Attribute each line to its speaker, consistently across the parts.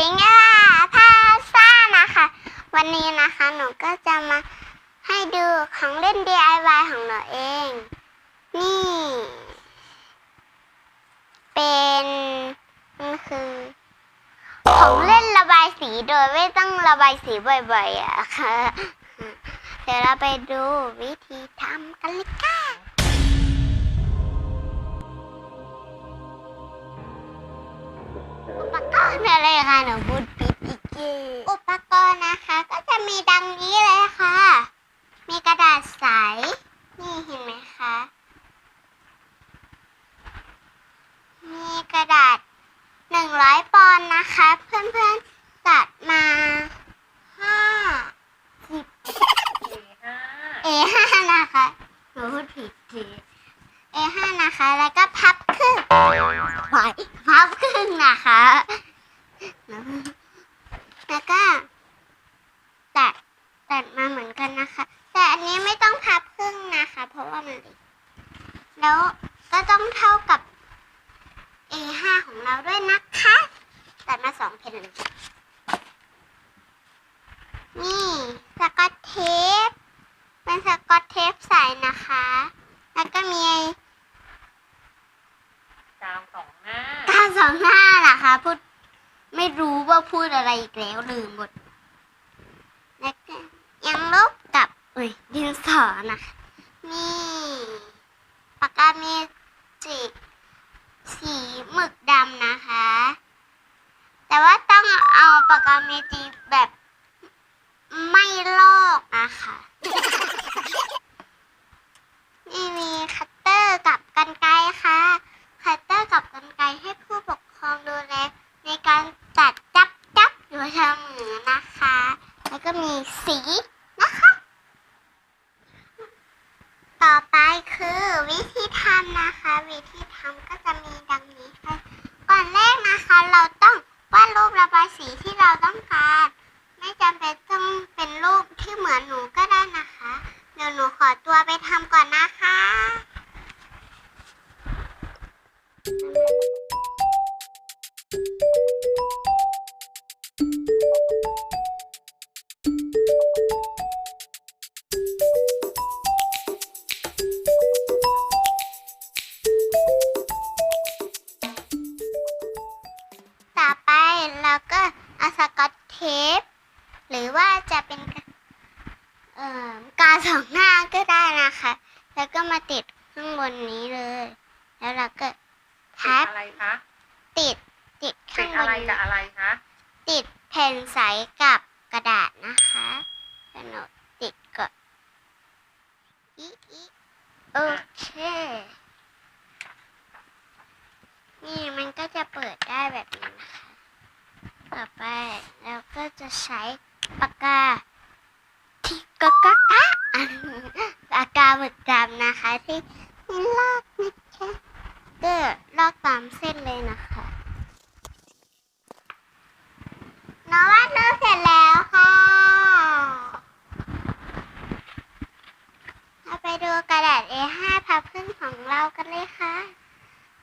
Speaker 1: พิงค์พาซ่านะคะ วันนี้นะคะหนูก็จะมาให้ดูของเล่น DIY ของหนูเอง นี่ เป็นมันคือ ของเล่นระบายสีโดยไม่ต้องระบายสีบ่อยๆอะค่ะ เดี๋ยวเราไปดูวิธีทำกันเลยค่ะ อุปกรณ์อะไรคะหนูพูดผิดอีกทีอุปกรณ์นะคะ ก็จะมีดังนี้เลยค่ะ มีกระดาษใส นี่เห็นไหมคะ มีกระดาษหนึ่งร้อยปอนด์นะคะ เพื่อนๆตัดมาห้าสิบ
Speaker 2: เอห้า
Speaker 1: A ห้านะคะหนูพูดผิดที A ห้านะคะ แล้วก็พับครึ่งไปพับครึ่ งนะคะ แล้วก็ตัดตัดมาเหมือนกันนะคะ แต่อันนี้ไม่ต้องพับครึ่งนะคะ เพราะว่ามันเล็กแล้วก็ต้องเท่ากับ A ห้าของเราด้วยนะคะ ตัดมาสองเพนเลยนี่สกอตเทป เป็นสกอตเทปใสนะคะ แล้วก็มี
Speaker 2: ดาวสองหน้า
Speaker 1: กาวสองหน้านะคะ พูดไม่ รู้ว่าพูดอะไรอีกแล้วลืมหมดแล้วก็ยังลบกับอุ้ยดินสอนะคะนี่ปากกาเมจิกสีหมึกดำนะคะ แต่ว่าต้องเอาปากกาเมจิกแบบไม่ลอกนะคะ นี่มีคัตเตอร์กับกันไกรค่ะ คัตเตอร์กับกันไกรให้ผู้ปกครองดูแลในการตัดจับจับอยู่ทางเหนือนะคะ แล้วก็มีสีนะคะ ต่อไปคือวิธีทำนะคะ วิธีทำก็จะมีดังนี้ค่ะก่อนแรกนะคะเราต้องวาดรูประบายสีที่เราต้องการ ไม่จำเป็นต้องเป็นรูปที่เหมือนหนูก็ได้นะคะ เดี๋ยวหนูขอตัวไปทำก่อนนะคะ สกอตเทป หรือว่าจะเป็นกาเอ่อกาวสองหน้าก็ได้นะคะ แล้วก็มาติดข้างบนนี้เลย แล้วเราก็
Speaker 2: ติ
Speaker 1: ทั
Speaker 2: ด
Speaker 1: บ
Speaker 2: อะไรคะ
Speaker 1: ติดติด
Speaker 2: ติ
Speaker 1: ข้า
Speaker 2: ด
Speaker 1: งบ
Speaker 2: อะไร
Speaker 1: น
Speaker 2: กับอะไรคะ
Speaker 1: ติดแผ่นใสกับกระดาษนะคะเดี๋ยวหนูติดก่อนอีอีโอเค นี่มันก็จะเปิดได้แบบนี้นะคะต่ อไปเราก็จะใช้ปากกาที่กะกะกะปากกาหมึกดำนะคะที่ที่ลอกนะคะก็ลอกตามเส้นเลยนะคะน้องวาดรูปเสร็จแล้วค่ะเราไปดูกระดาษ A5 พับครึ่งของเรากันเลยค่ะ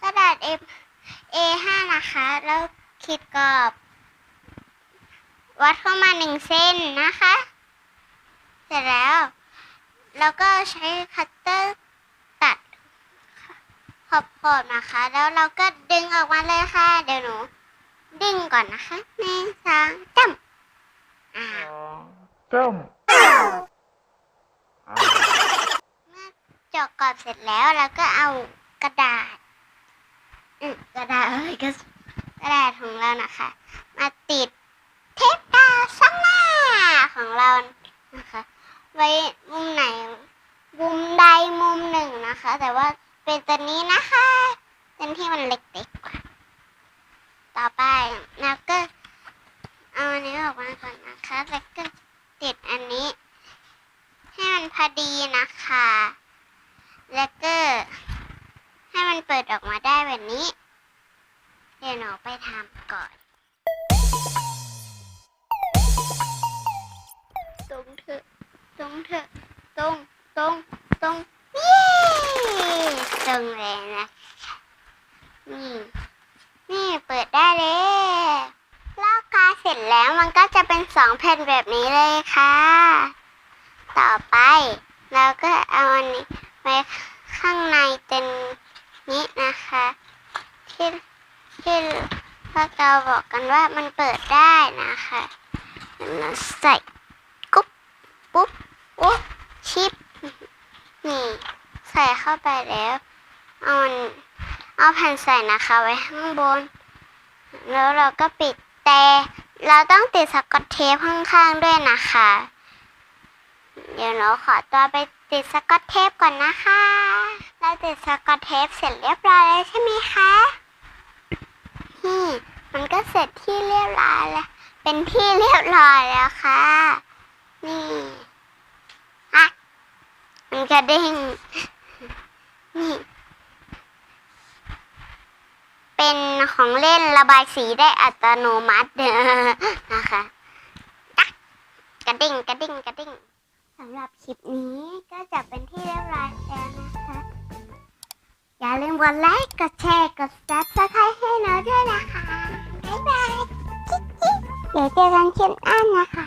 Speaker 1: กระดาษ A A5 นะคะ แล้วขีดกรอบ วัดเข้ามาหนึ่งเส้นนะคะ เสร็จแล้ว แล้วก็ใช้คัตเตอร์ตัดขอบขอบๆนะคะ แล้วเราก็ดึงออกมาเลยค่ะ เดี๋ยวหนู ดึงก่อนนะคะหนึ่งสองจ้ำอ่า
Speaker 3: จ้ม
Speaker 1: เมื่อเจาะกรอบเสร็จแล้วเราก็เอากระดาษอืมกระดาษเอ้ยก็กระดาษของเรานะคะ มาติด เรานะคะ ไว้มุมไหนมุมใดมุมหนึ่งนะคะ แต่ว่าเป็นตัวนี้นะคะเป็นที่มันเล็กๆกว่าต่อไปเราก็เอาอันนี้ออกมาก่อนนะคะแล้วก็ติดอันนี้ ให้มันพอดีนะคะ แล้วก็ให้มันเปิดออกมาได้แบบนี้ เดี๋ยวหนูไปทำก่อน ตรงเถอะตรงเถอะตรงตรงตรงเย้ตรงเลยนะนี่นี่เปิดได้เลยลอกกาเสร็จแล้วมันก็จะเป็นสองแผ่นแบบนี้เลยค่ะ ต่อไปเราก็เอาอันนี้ไว้ข้างในเป็นนี้นะคะที่ที่พวกเราบอกกันว่ามันเปิดได้นะคะเราใส่กุ๊บปุ๊บปุ๊บชิป นี่ ใส่เข้าไป แล้ว เอามันเอาแผ่นใส่นะคะไว้ข้างบน แล้วเราก็ปิดแต่เราต้องติดสกอตเทปข้างๆด้วยนะคะ เดี๋ยวหนูขอตัวไปติดสกอตเทปก่อนนะคะ เราติดสกอตเทปเสร็จเรียบร้อยแล้วใช่ไหมคะนี่มันก็เสร็จที่เรียบร้อยแล้ว เป็นที่เรียบร้อยแล้วค่ะ นี่อะมันกระเด้ง นี่ เป็นของเล่นระบายสีได้อัตโนมัตินะคะกระดิ่งกระดิ่งกระดิ่งสำหรับคลิปนี้ก็จะเป็นที่เรียบร้อยแล้วนะคะ อย่าลืมกดไลค์กดแชร์กด subscribe ให้หนูด้วยนะคะ บ๊ายบาย เดี๋ยวเจอกันคลิปหน้านะคะ